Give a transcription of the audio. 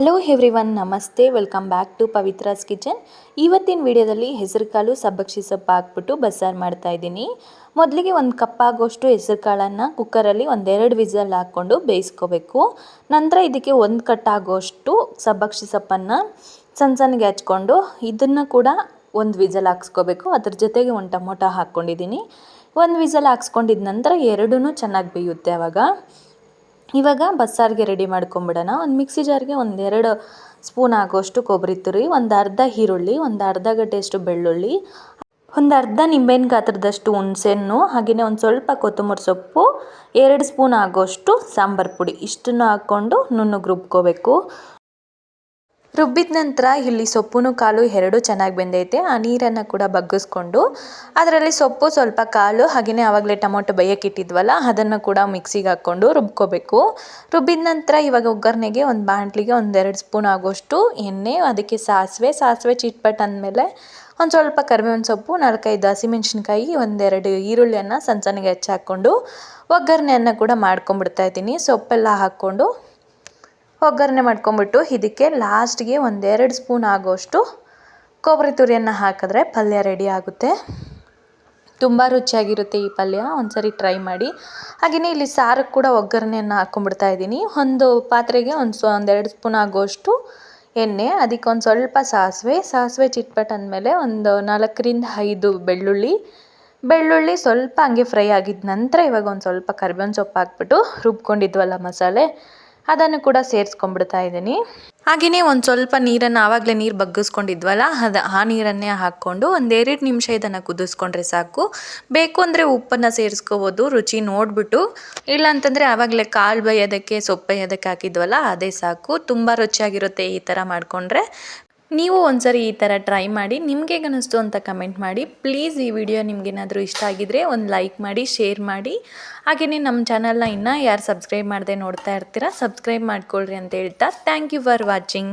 Hello everyone ನಮಸ್ತೆ. Welcome back to Pavitra's kitchen ಇವತ್ತಿನ ವಿಡಿಯೋದಲ್ಲಿ ಹೆಸರುಕಾಳು ಸಬ್ಬಕ್ಷಿ ಸೊಪ್ಪು ಹಾಕ್ಬಿಟ್ಟು ಬಸ್ಸಾರು ಮಾಡ್ತಾ ಇದ್ದೀನಿ. ಮೊದಲಿಗೆ ಒಂದು ಕಪ್ ಆಗೋಷ್ಟು ಹೆಸರು ಕಾಳನ್ನು ಕುಕ್ಕರಲ್ಲಿ ಒಂದೆರಡು ವಿಸಲ್ ಹಾಕ್ಕೊಂಡು ಬೇಯಿಸ್ಕೋಬೇಕು. ನಂತರ ಇದಕ್ಕೆ ಒಂದು ಕಟ್ ಆಗೋಷ್ಟು ಸಬ್ಬಕ್ಷಿ ಸೊಪ್ಪನ್ನು ಸಣ್ಣ ಸಣ್ಣಗೆ ಹಚ್ಕೊಂಡು ಇದನ್ನು ಕೂಡ ಒಂದು ವಿಸಲ್ ಹಾಕ್ಸ್ಕೋಬೇಕು. ಅದ್ರ ಜೊತೆಗೆ ಒಂದು ಟೊಮೊಟೊ ಹಾಕ್ಕೊಂಡಿದ್ದೀನಿ. ಒಂದು ವಿಸಲ್ ಹಾಕ್ಸ್ಕೊಂಡಿದ ನಂತರ ಎರಡೂ ಚೆನ್ನಾಗಿ ಬೇಯುತ್ತೆ ಆವಾಗ ಇವಾಗ ಬಸ್ಸಾರಿಗೆ ರೆಡಿ ಮಾಡ್ಕೊಂಬಿಡೋಣ. ಒಂದು ಮಿಕ್ಸಿ ಜಾರ್ಗೆ ಒಂದೆರಡು ಸ್ಪೂನ್ ಆಗೋಷ್ಟು ಕೊಬ್ಬರಿ ತುರಿ, ಒಂದು ಅರ್ಧ ಈರುಳ್ಳಿ, ಒಂದು ಅರ್ಧ ಗಡ್ಡೆಯಷ್ಟು ಬೆಳ್ಳುಳ್ಳಿ, ಒಂದು ಅರ್ಧ ನಿಂಬೆಹಣ್ಣು ಗಾತ್ರದಷ್ಟು ಹುಣಸೆಹಣ್ಣು ಹಾಗೆಯೇ ಒಂದು ಸ್ವಲ್ಪ ಕೊತ್ತಂಬರಿ ಸೊಪ್ಪು, ಎರಡು ಸ್ಪೂನ್ ಆಗೋಷ್ಟು ಸಾಂಬಾರು ಪುಡಿ. ಇಷ್ಟನ್ನು ಹಾಕ್ಕೊಂಡು ನುಣ್ಣಗೆ ರುಬ್ಕೋಬೇಕು. ರುಬ್ಬಿದ ನಂತರ ಇಲ್ಲಿ ಸೊಪ್ಪು ಕಾಲು ಎರಡೂ ಚೆನ್ನಾಗಿ ಬೆಂದೈತೆ. ಆ ನೀರನ್ನು ಕೂಡ ಬಗ್ಗಿಸ್ಕೊಂಡು ಅದರಲ್ಲಿ ಸೊಪ್ಪು ಸ್ವಲ್ಪ ಕಾಳು ಹಾಗೆಯೇ ಆವಾಗಲೇ ಟೊಮೊಟೊ ಬೇಯಕ್ಕಿಟ್ಟಿದ್ವಲ್ಲ ಅದನ್ನು ಕೂಡ ಮಿಕ್ಸಿಗೆ ಹಾಕ್ಕೊಂಡು ರುಬ್ಕೋಬೇಕು. ರುಬ್ಬಿದ ನಂತರ ಇವಾಗ ಒಗ್ಗರಣೆಗೆ ಒಂದು ಬಾಂಡ್ಲಿಗೆ ಒಂದೆರಡು ಸ್ಪೂನ್ ಆಗೋಷ್ಟು ಎಣ್ಣೆ, ಅದಕ್ಕೆ ಸಾಸಿವೆ ಸಾಸಿವೆ ಚಿಟ್ಪಟ್ ಅಂದಮೇಲೆ ಒಂದು ಸ್ವಲ್ಪ ಕರಿಬೇವಿನ ಸೊಪ್ಪು, ನಾಲ್ಕೈದು ಹಸಿಮೆಣ್ಸಿನ್ಕಾಯಿ, ಒಂದೆರಡು ಈರುಳ್ಳಿಯನ್ನು ಸಣ್ಣ ಸಣ್ಣಗೆ ಹೆಚ್ಚಿ ಹಾಕ್ಕೊಂಡು ಒಗ್ಗರಣೆಯನ್ನು ಕೂಡ ಮಾಡ್ಕೊಂಬಿಡ್ತಾ ಇದ್ದೀನಿ. ಸೊಪ್ಪೆಲ್ಲ ಹಾಕ್ಕೊಂಡು ಒಗ್ಗರಣೆ ಮಾಡ್ಕೊಂಬಿಟ್ಟು ಇದಕ್ಕೆ ಲಾಸ್ಟ್ಗೆ ಒಂದೆರಡು ಸ್ಪೂನ್ ಆಗೋಷ್ಟು ಕೊಬ್ಬರಿ ತುರಿಯನ್ನು ಹಾಕಿದ್ರೆ ಪಲ್ಯ ರೆಡಿ ಆಗುತ್ತೆ. ತುಂಬ ರುಚಿಯಾಗಿರುತ್ತೆ ಈ ಪಲ್ಯ, ಒಂದ್ಸರಿ ಟ್ರೈ ಮಾಡಿ. ಹಾಗೆಯೇ ಇಲ್ಲಿ ಸಾರಕ್ಕೆ ಕೂಡ ಒಗ್ಗರಣೆಯನ್ನು ಹಾಕ್ಕೊಂಡ್ಬಿಡ್ತಾ ಇದ್ದೀನಿ. ಒಂದು ಪಾತ್ರೆಗೆ ಒಂದು ಸೊ ಒಂದೆರಡು ಸ್ಪೂನ್ ಆಗೋಷ್ಟು ಎಣ್ಣೆ, ಅದಕ್ಕೆ ಒಂದು ಸ್ವಲ್ಪ ಸಾಸಿವೆ ಸಾಸಿವೆ ಚಿಟ್ಪಟ್ ಅಂದಮೇಲೆ ಒಂದು ನಾಲ್ಕರಿಂದ ಐದು ಬೆಳ್ಳುಳ್ಳಿ. ಬೆಳ್ಳುಳ್ಳಿ ಸ್ವಲ್ಪ ಹಂಗೆ ಫ್ರೈ ಆಗಿದ ನಂತರ ಇವಾಗ ಒಂದು ಸ್ವಲ್ಪ ಕರ್ಬೇವಿನ ಸೊಪ್ಪು ಹಾಕ್ಬಿಟ್ಟು ರುಬ್ಕೊಂಡಿದ್ವಲ್ಲ ಮಸಾಲೆ ಅದನ್ನು ಕೂಡ ಸೇರಿಸ್ಕೊಂಡ್ಬಿಡ್ತಾ ಇದ್ದೀನಿ. ಹಾಗೆಯೇ ಒಂದು ಸ್ವಲ್ಪ ನೀರನ್ನು ಆವಾಗಲೇ ನೀರು ಬಗ್ಗಿಸ್ಕೊಂಡಿದ್ವಲ್ಲ, ಅದು ಆ ನೀರನ್ನೇ ಹಾಕ್ಕೊಂಡು ಒಂದೆರಡು ನಿಮಿಷ ಇದನ್ನು ಕುದಿಸ್ಕೊಂಡ್ರೆ ಸಾಕು. ಬೇಕು ಅಂದರೆ ಉಪ್ಪನ್ನು ಸೇರಿಸ್ಕೋಬೋದು, ರುಚಿ ನೋಡಿಬಿಟ್ಟು. ಇಲ್ಲಾಂತಂದರೆ ಆವಾಗಲೇ ಕಾಲು ಬೇಯೋದಕ್ಕೆ, ಸೊಪ್ಪು ಬೇಯೋದಕ್ಕೆ ಹಾಕಿದ್ವಲ್ಲ, ಅದೇ ಸಾಕು. ತುಂಬ ರುಚಿಯಾಗಿರುತ್ತೆ ಈ ಥರ ಮಾಡಿಕೊಂಡ್ರೆ. ನೀವು ಒಂದ್ಸರಿ ಈ ಥರ ಟ್ರೈ ಮಾಡಿ, ನಿಮಗೆ ಕನಸ್ತು ಅಂತ ಕಮೆಂಟ್ ಮಾಡಿ. ಪ್ಲೀಸ್ ಈ ವಿಡಿಯೋ ನಿಮಗೇನಾದರೂ ಇಷ್ಟ ಆಗಿದರೆ ಒಂದು ಲೈಕ್ ಮಾಡಿ ಶೇರ್ ಮಾಡಿ. ಹಾಗೆಯೇ ನಮ್ಮ ಚಾನಲ್ನ ಇನ್ನೂ ಯಾರು ಸಬ್ಸ್ಕ್ರೈಬ್ ಮಾಡದೆ ನೋಡ್ತಾ ಇರ್ತೀರಾ ಸಬ್ಸ್ಕ್ರೈಬ್ ಮಾಡ್ಕೊಳ್ರಿ ಅಂತ ಹೇಳ್ತಾ ಥ್ಯಾಂಕ್ ಯು ಫಾರ್ ವಾಚಿಂಗ್